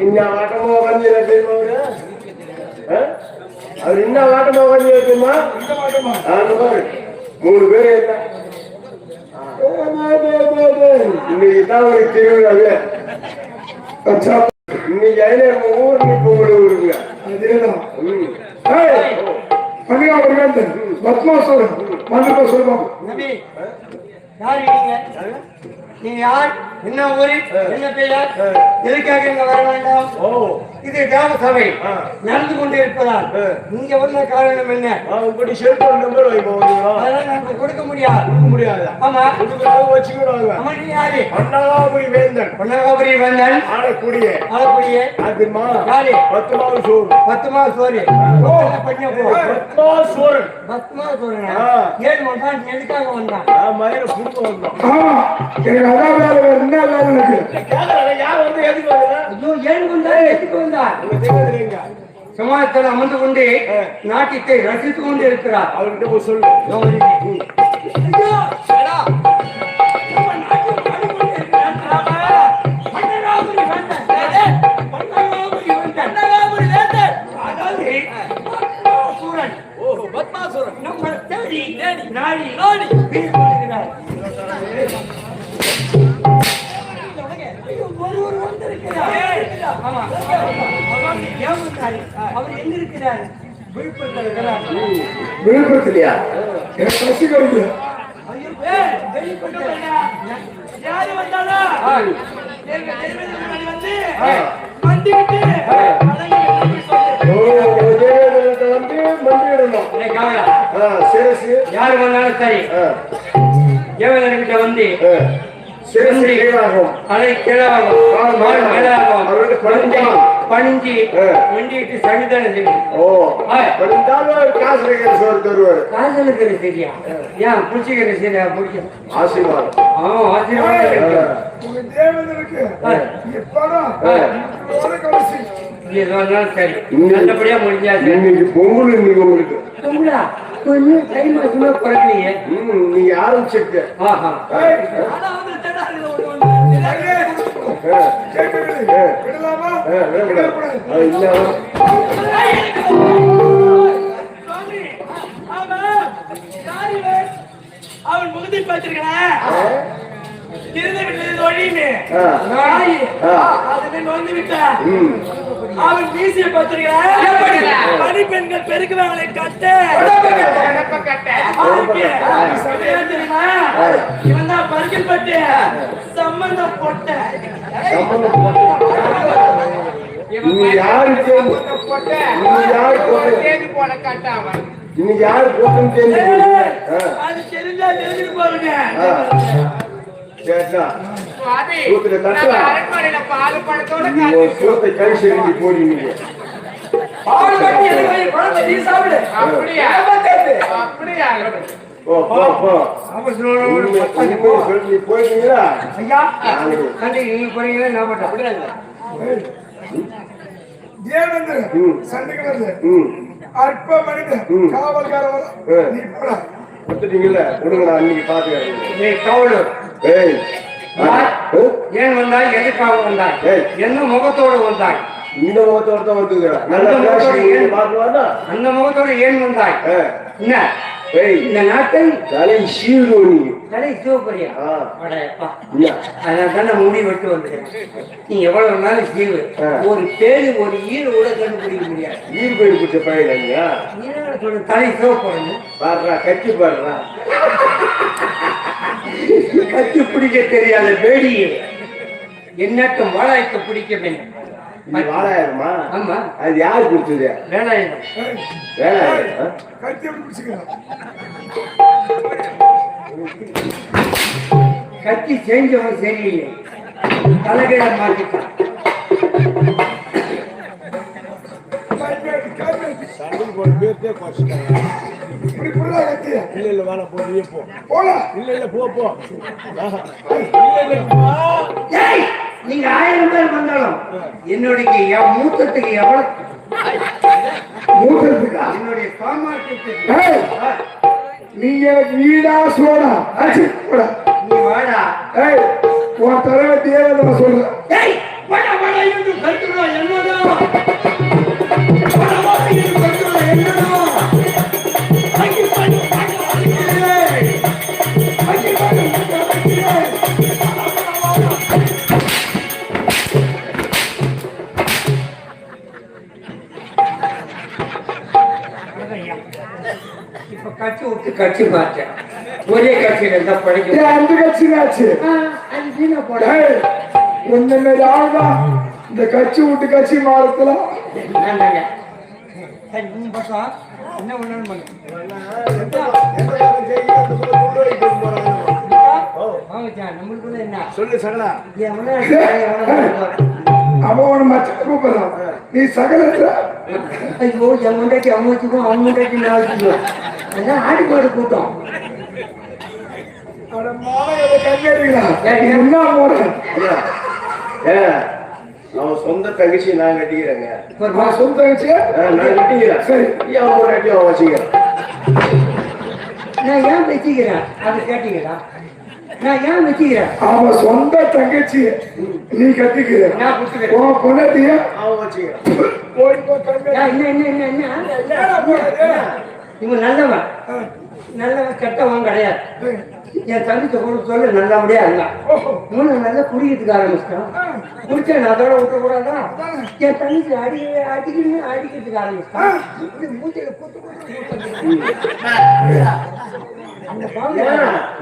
என்ன வாட்டமா உட்காந்து தெரியுமா அவர் என்ன வாட்டமா உட்காந்து தெரியுமா? இந்த மூணு பேர் என்ன? இன்னைக்கு தான் ஒரு திருவிழா நீங்க யார்? என்ன ஊரு? என்ன பெயர்? எதுக்காக இங்க வர வேண்டாம்? ஓ. இது கிராம சபை. நடந்து கொண்டு இருப்பதால் ஆ. நீங்க வந்த காரணம் என்ன? உங்களுடைய செல்போன் நம்பர் வைப்போம் கொடுக்க முடியாது. கொடுக்க முடியாதா. ஆமா. வச்சுக்கிறாங்க ஆமா நீ யாரு அண்ணாபுரி வேந்தன். பொன்னகாபுரி வந்தன். ஆடக்கூடிய. ஆளக்கூடிய அதுமா யாரு? பத்து மாவு சோறு பத்து மாசம் சோறு பண்ண போ. பத்து மாவு சோறு பத்து மாசம் சோறு ஆ. ஏழு வந்தான்? எதுக்காக வந்தான்? புடுக்க வந்தோம் ஆமா எனக்கு அதான் வேலை வேற என்ன வேலை எனக்கு கேக்குறாங்க, யார் வந்து எதுக்கு வந்தா ஐயோ ஏழு வந்தா எதுக்கு வந்தா தெரியாதுங்க சமாஜத்தில் அமர்ந்து கொண்டு நாட்டியத்தை ரசித்துக் கொண்டு இருக்கிறார் அவர்கிட்ட போய் சொல்லு. அவர் எங்க இருக்கிறார்? விழுப்புரத்தில் இருக்கிறார் விழுப்புரத்துலையா எனக்கு பசி வெளிப்பட்டு யாரு வந்தாலும் வந்து ஆ. மண்டிக்கிட்டு வணங்கி நன்றி சொல்லு. ஓ உங்க தேவேந்திரத்தை வந்து மண்டியிடணும் ஏய், கவலை. ஆ, சிரசு யாரு வந்தாலும் சரி. தேவதர்கிட்ட வந்து சிரசு கீழாகும் அதை கீழாகும் அவருக்கு பணிஞ்சா. பணிஞ்சு ஆ. மண்டிட்டு சனிதானம் செய்யும் ஓ. ஆ. படிந்தாலும் காசு வைக்கிற சோறு தருவார். காசலுக்கு சரியா ஏன் புடிச்சிக்கிற சரியா பிடிக்கும் ஆசீர்வாதம். ஆ ஆசீர்வாதம். தேவதற்கு. நீ இன்னைக்கு பொங்கல் இன்னைக்கு உங்களுக்கு கும்பிடா கொஞ்சம் தை மாசமா பிறக்கலையே நீங்க ஆரம்பிச்சிருக்க ஆஹா? அவன் முகத்தை. அதுவே நொந்து விட்டான் ம். அவன் மீசிய பார்த்திருக்கிறேன் பணிப்பெண்கள் பெருக்குவாங்களே கட்ட. தெரியுமா? இவன் தான் பருக்கல் பட்டு. சம்பந்தம் போட்ட. சம்மந்தம் போட்டு. நீங்க யாரு தேர்வு நீங்க யாரு போட்டு. இன்னைக்கு யாரு போட்டுன்னு தெரிஞ்சு அது தெரிஞ்சா தெரிஞ்சுட்டு போறீங்க கேட்டா. சூத்துல தட்டா. நீ ஒரு சூத்தை கை செஞ்சு போடுவீங்க பால் கட்டி எனக்கு வை, குழந்தை நீ சாப்பிடு. ஓ போ போ சொல்லி போயிட்டீங்களா? ஐயா. நன்றி நீங்க போறீங்களா? நான் மட்டும் தேவதர் ம். சண்டைக்கிறது ம். அற்ப மனிதன் ம். காவல்காரன் ஆ. நீ போடா. கொடுத்துட்டீங்கல்ல கொடுங்க நான் அன்னைக்கு பாத்துக்கிறேன் ஏய் கவுளு ஏய்? ஏன் வந்தாய்? எதுக்காக வந்தாய். என்ன முகத்தோடு வந்தாய்? இந்த முகத்தோட தான் வந்துக்கிறேன் அந்த முகத்தோட ஏன்? வந்தாய்? என்ன? இந்த நாட்டை தலை சீரும் நீ. தலை சிவப்பரியா ஆ. அடையப்பா என்ன? அதனால தான் நான் முடி வெட்டு வந்துக்கிறேன் நீ எவ்வளவு நாள் ஜீவு ஆ. ஒரு தேடு ஒரு ஈடு கூட கண்டுபிடிக்க முடியாது. ஈர் போய் பிடிச்ச பையன் இல்லையா? தலை சிவப்படணும் பாடுறா கட்சி பாடுறா கட்டி பிடிக்க தெரியாத வேடியை. எண்ணட்டும் வாழாய்க்க பிடிக்க வேண்டும்? வாழாயிரமா ஆமா. அது யாரு கொடுத்தது வேலாயுதம். வேலாயிரம் கத்தி கத்தி செஞ்சவன் சரியில்லை. தலைகீழ மாத்திட்டான் சண்டைக்கு ஒரு பேர்த்தே குறைச்சிட்டாங்க. இப்படி புள்ளா கத்தி இல்ல இல்ல வேணாம் போ நீயே போ. போடா இல்ல இல்ல போ போ. இல்ல இல்ல போ. ஏய், நீங்க ஆயிரம் பேர் வந்தாலும் என்னுடைய எவ் மூத்தத்துக்கு எவ்வளவு? மூத்தத்துக்கா? என்னுடைய சாமர்த்தியத்துக்கு நீ எனக்கு வீடா சோடா. அடிச்சு போடா. நீ வாடா. ஏய். உன் தலைவை தேவை நான் சொல்றேன் ஏய் வாடா வாடா என்று என்னடா? கட்சி கட்சி பார்த்தேன் ஒரே கட்சியில இருந்தா படைக்க அந்த கட்சினாச்சு அது வீணா போட ஒண்ணுமே யாருதான் இந்த கட்சி விட்டு கட்சி மாறத்துல? என்ன ஒண்ணு என்ன? சொல்லு எவனா அவன் மச்சான் கூப்பிடுறான். நீ சகலத்துல? ஐயோ என் முண்டாட்டி அவன் வச்சுக்கோ அவன் முண்டாட்டி நான் வச்சுக்கோ அதான் ஆடிப்பாடு கூட்டம். அவன சொந்த தங்கச்சி நான் கட்டிக்கிறேங்க. நான் சொந்த நான் கட்டிக்கிறேன். சரி. அவன் முன்னாடி அவன் வச்சுக்கிறேன். நான் ஏன் வச்சுக்கிறேன் அதை கேட்டீங்களா? நான் ஏன் வச்சுக்கிறேன் அவன் சொந்த தங்கச்சி நீ கட்டிக்கிற உன் பொண்ணத்தைய அவன் வச்சுக்கிறேன். ஏன், என்ன என்ன என்ன என்ன? இவன் நல்லவன். நல்லவன் கெட்டவன் கிடையாது. என் தங்கச்சி கூட சொல்ல நல்லபடியா இருந்தான் இவனு நல்லா குடிக்கிறதுக்கு ஆரம்பிச்சிட்டான். குடிச்சா நான் அதோட விட்டுக்கூடாதா? என் தங்கச்சி அடி அடிக்கணும் அடிக்கிறதுக்கு ஆரம்பிச்சிட்டான். குத்து குத்து. அந்த பாம்பு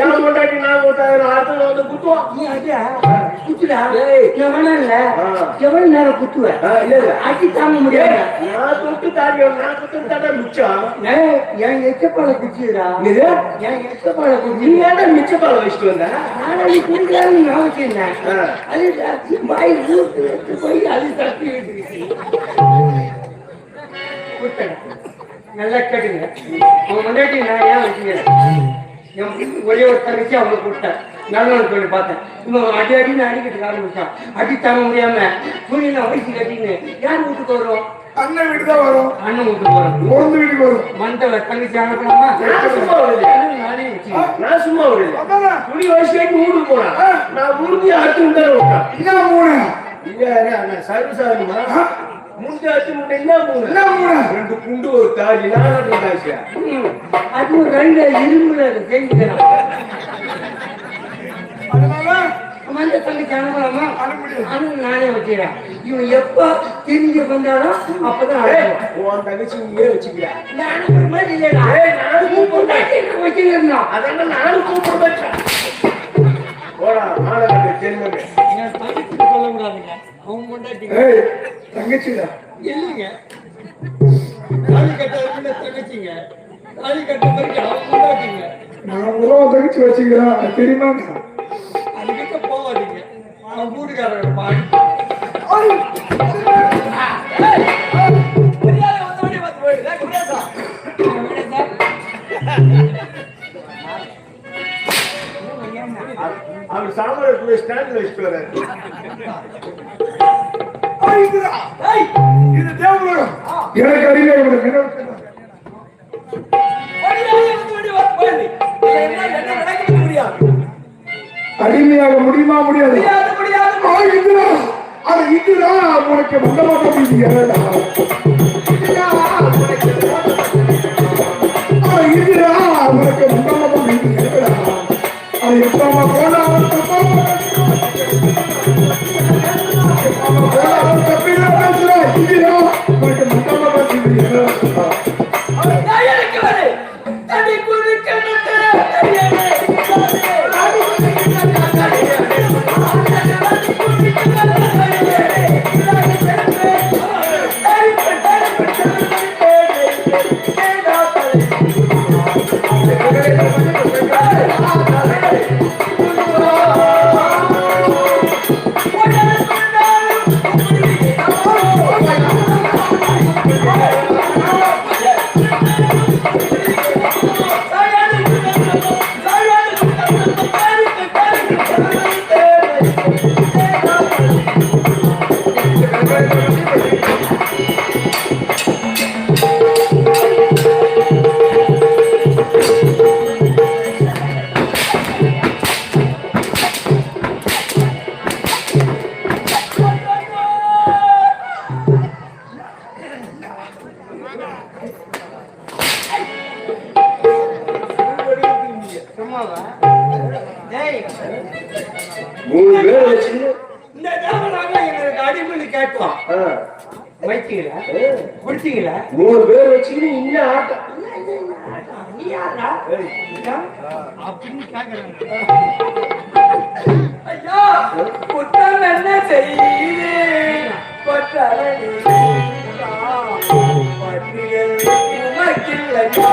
ஏன்? முன்னாடி நான் வந்து குத்துவான் நீ அடியா? குத்துடா வேணாம்ல ஆ. எவ்வளவு நேரம் குத்துவேன்? ஆ, இல்ல இல்ல. அடி தாங்க முடியாது. நான் தொட்டு தாரியம் நான் தொட்டு தாண்டா மிச்சம் என் எச்சப்பாலை குச்சிடுறா இது என் எச்சப்பாலை குச்சி வச்சுட்டு வந்த? நீ குடிக்கலாம்னு நான் வச்சிருந்தேன் ஆ. அது ஜாஸ்தி வாய் ஊத்து எடுத்து போய் அது தப்பி விட்டுருச்சு. குத்தடா. நல்லா கேட்டுங்க. அவங்க முன்னாடி நான் ஏன் வச்சுக்கிறேன்? ஒரே ஒரு தங்கச்சி அவங்க கொடுத்தேன் நல்லவன் சொல்லி பார்த்தேன். இவன் அடி அடின்னு அடிக்கிறதுக்கு ஆரம்பிச்சான் அடி தாங்க முடியாம துணியில வயசு கட்டின்னு யார் வீட்டுக்கு வரும்? அண்ணன் வீட்டு தான் வரும். அண்ணன் வீட்டுக்கு வரும். பொண்ணு வீட்டுக்கு வரும். மண்டல தங்கச்சி அனுப்பலாமா சும்மா வரலையே. நானே நான் சும்மா வரல. அதானே துணி வயசு கேட்டு ஊருக்கு போனேன் நான் உறுதி அடுத்து உண்டான விட்டேன். என்ன மூணு இல்ல சர்வீஸ் ஆகணுமா முண்டை அச்சு முண்டை என்ன மூணு ரெண்டு குண்டு ஒரு ம். அதுவும் ரெண்டு இரும்புல செஞ்சுக்கிறோம் தங்கச்சி அனுப்பலாமா அனுப்பிடு. அனு நானே வச்சுக்கிறேன் இவன் எப்ப திரும்பி வந்தாலும் அப்பதான். உன் தங்கச்சி இங்கே வச்சுக்கியா நான் அனுப்புற மாதிரி இல்லைடா. நானும் நான் வச்சுக்கிறேன். அதெல்லாம் நானும் கூப்பிட வச்சேன் போடா என் தங்கச்சிக்கு சொல்லக்கூடாதுங்க. அவன் பொண்டாட்டிங்க. ஏய் தங்கச்சிடா இல்லைங்க. தாலி தங்கச்சிங்க. தாலி கட்ட பிறகு அவன் பொண்டாட்டிங்க. நான் உறவு தங்கச்சி வச்சுக்கிறேன் தெரியுமா அதுக்கிட்ட போகாதீங்க. அவன் வீட்டுக்காரர் பாடி. அவர் வச்சுட்டு வர்றாரு இதுடா. இது தேவலோகம் எனக்கு அறிவே அடிமையாக முடியுமா முடியாது. அது இதுடா உனக்கு மண்டபம் இது என்னடா இதுடா உனக்கு மண்டபம் அது எப்பமா போனா? மூணு பேர் வச்சு இந்த தேவனாக எங்களுக்கு அடிமைன்னு கேட்டோம் ஆ, வைத்தீங்களா குடிச்சீங்களா மூணு பேர் வச்சுக்கிட்டு இன்னும் ஆட்டம். நீ யாரா அப்படின்னு கேக்குறாங்க. ஐயா குற்றம் என்ன பட்டியல் உமக்கில்லையா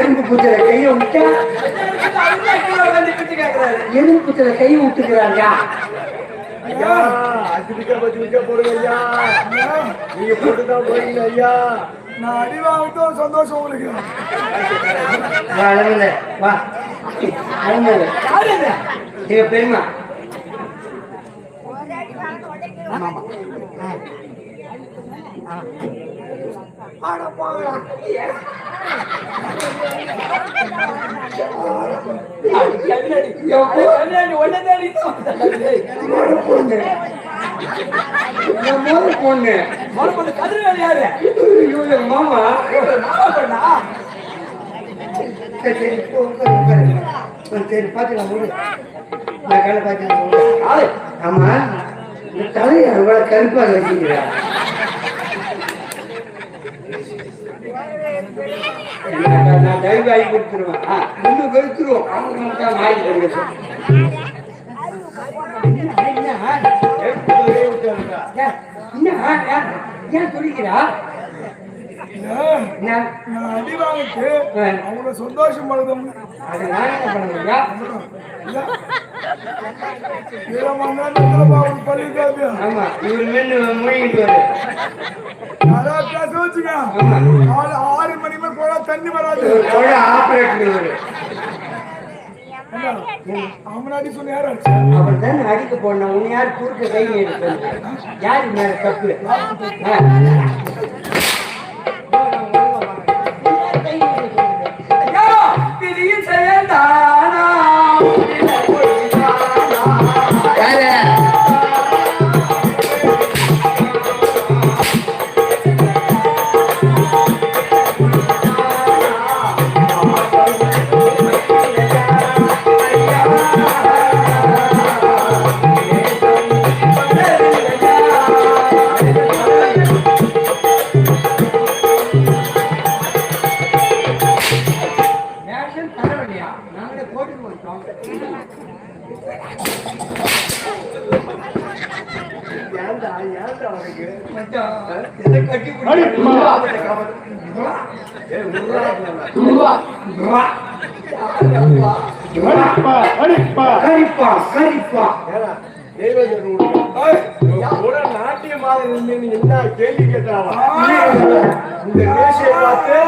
எறும்பு குத்துல கையை விட்டா. எறும்பு குத்துல கையை விட்டுக்கிறாங்க ஐயா அஞ்சு நிக்க பத்து நிக்க போடுங்க ஐயா. நீங்க போட்டுதான் போறீங்க ஐயா. நான் அடி வாங்கிட்டு ஒரு சந்தோஷம் உங்களுக்கு. வா அழகுல வா. அழகுல? எங்க பெருமா. கண்ணாடி. அது கண்ணாடி தான் பொண்ணு பொண்ணு பொண்ணு யாரு? இவங்க மாமா மாமா பொண்ணா? சரி சரி சரி பாத்துக்கலாம் நான் வேலை பார்த்துக்கலாம் ஆமா இந்த தலையை கருப்பாக நான் தயவு ஆகி கொடுத்துருவேன் இன்னும் வெறுத்துருவோம் வாங்கி கொடுக்க ஏன் சொல்லிக்கிறா நான் அடி வாங்கிட்டு அவங்கள சந்தோஷம் பண்ணுதோம்னு அது நான் என்ன பண்ணுறீங்க பள்ளிக்காது ஆமா இவர் மென்னு மூழ்கிட்டு வரு யாராவது பேச வச்சுங்க ஆறு ஆறு மணி மேல போனா தண்ணி வராது இவர் கூட அடி சொன்ன யாரும் அடிச்சா? அவர் தான் அடிக்க போடணும் உன்னை யார் குறுக்க கை எடுத்து யாரு மேல தப்பு நாட்டிய மாதிரி என்ன கேள்வி கேட்டாவா இந்த மேசையை பார்த்து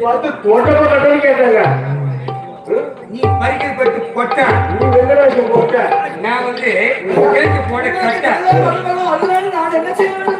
பார்த்து தோட்டமா கட்டணும் கேட்டாங்க. நீ பறிக்கல் பட்டு கொட்ட. நீ வெங்கடாஜன் போட்ட நான் வந்து கேட்டு போட கட்ட. அதனால நான் என்ன செய்வேன்